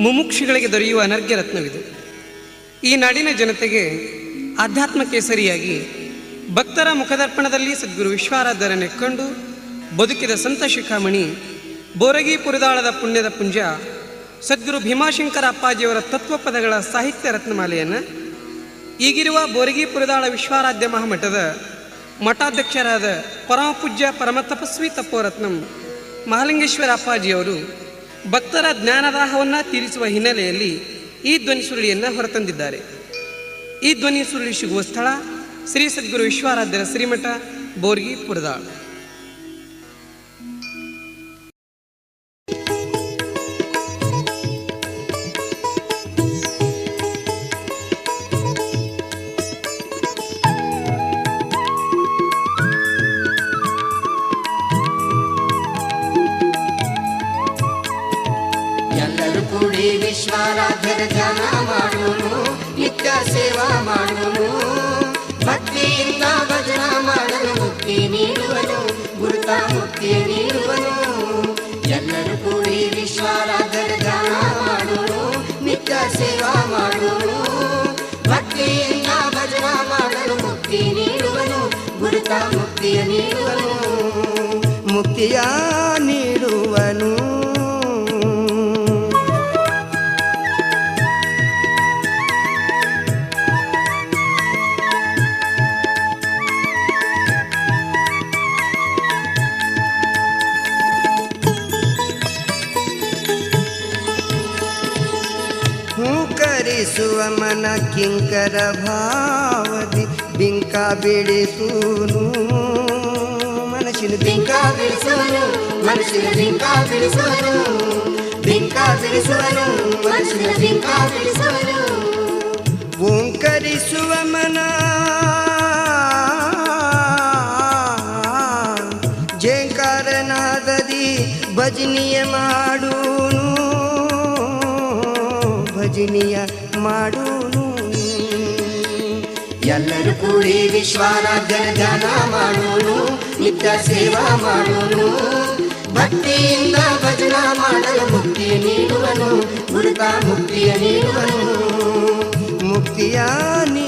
ಮುಮುಕ್ಷಿಗಳಿಗೆ ದೊರೆಯುವ ಅನರ್ಘ್ಯ ರತ್ನವಿದು. ಈ ನಾಡಿನ ಜನತೆಗೆ ಆಧ್ಯಾತ್ಮ ಕೇಸರಿಯಾಗಿ ಭಕ್ತರ ಮುಖದರ್ಪಣದಲ್ಲಿ ಸದ್ಗುರು ವಿಶ್ವಾರಾಧ್ಯರನ್ನೆಕ್ಕೊಂಡು ಬದುಕಿದ ಸಂತ ಶಿಖಾಮಣಿ, ಬೋರಗಿ ಪುರದಾಳದ ಪುಣ್ಯದ ಪುಂಜ, ಸದ್ಗುರು ಭೀಮಾಶಂಕರ ಅಪ್ಪಾಜಿಯವರ ತತ್ವಪದಗಳ ಸಾಹಿತ್ಯ ರತ್ನಮಾಲೆಯನ್ನು ಈಗಿರುವ ಬೋರಗಿ ಪುರದಾಳ ವಿಶ್ವಾರಾಧ್ಯ ಮಹಾಮಠದ ಮಠಾಧ್ಯಕ್ಷರಾದ ಪರಮಪೂಜ್ಯ ಪರಮ ತಪಸ್ವಿ ತಪೋರತ್ನಂ ಮಹಾಲಿಂಗೇಶ್ವರ ಅಪ್ಪಾಜಿಯವರು ಭಕ್ತರ ಜ್ಞಾನದಾಹವನ್ನು ತೀರಿಸುವ ಹಿನ್ನೆಲೆಯಲ್ಲಿ ಈ ಧ್ವನಿ ಸುರುಳಿಯನ್ನು ಹೊರತಂದಿದ್ದಾರೆ. ಈ ಧ್ವನಿ ಸುರುಳಿ ಸಿಗುವ ಸ್ಥಳ ಶ್ರೀ ಸದ್ಗುರು ವಿಶ್ವಾರಾಧ್ಯರ ಶ್ರೀಮಠ ಬೋರ್ಗಿ ಪುರದಾಳ್. ಎಲ್ಲರೂ ಕೂಡಿ ವಿಶ್ವಾರಾಧ್ಯರ ಧ್ಯಾನ ಮಾಡೋನು ನಿತ್ಯ ಸೇವಾ ಮಾಡೋನು ಭಕ್ತಿಯಿಂದ ಭಜನ ಮಾಡಲು ಮುಕ್ತಿ ನೀಡುವನು ಗುರುತ ಮುಕ್ತಿ ನೀಡುವನು ಎಲ್ಲರೂ ಕೂಡಿ ವಿಶ್ವಾರಾಧ್ಯರ ಧ್ಯಾನ ಮಾಡೋನು ನಿತ್ಯ ಸೇವಾ ಮಾಡೋನು ಭಕ್ತಿಯಿಂದ ಭಜನ ಮಾಡಲು ಮುಕ್ತಿ ನೀಡುವನು ಗುರುತ ಮುಕ್ತಿಯ ನೀಡುವನು ಮುಕ್ತಿಯ ಹೂಕರಿಸುವ ಮನ ಕಿಂಕರ ಭಾವದಿ ಬಿಂಕ ಬಿಡಿಸೂನು ಮನಸ್ಸಿನ ಬಿಂಕ ಬಿಂಕ ಬಿಡಿಸುವನು ಮನುಷ್ಯನ ಬಿಂಕ ಬಿಡಿಸುವನು ಬಿಂಕ ಬಿಡಿಸುವನು ಮನುಷ್ಯನ ಬಿಂಕ ಬಿಡಿಸುವನು ಓಂಕರಿಸುವ ಮನ ಜೇಂಕಾರನಾದದಿ ಭಜನಿಯ ಮಾಡೂನು ಭಜನಿಯ ಮಾಡೂನು ಎಲ್ಲರೂ ಕೂಡಿ ವಿಶ್ವಾರಾಧ್ಯರ ಧ್ಯಾನ ಮಾಡೋನು ನಿತ್ಯ ಸೇವಾ ಮಾಡೋನು ಭಕ್ತಿಯಿಂದ ಭಜನ ಮಾಡಲು ಮುಕ್ತಿ ನೀಡುವನು ಗುರುತ ಮುಕ್ತಿಯ ನೀಡುವನು ಮುಕ್ತಿಯ ನೀ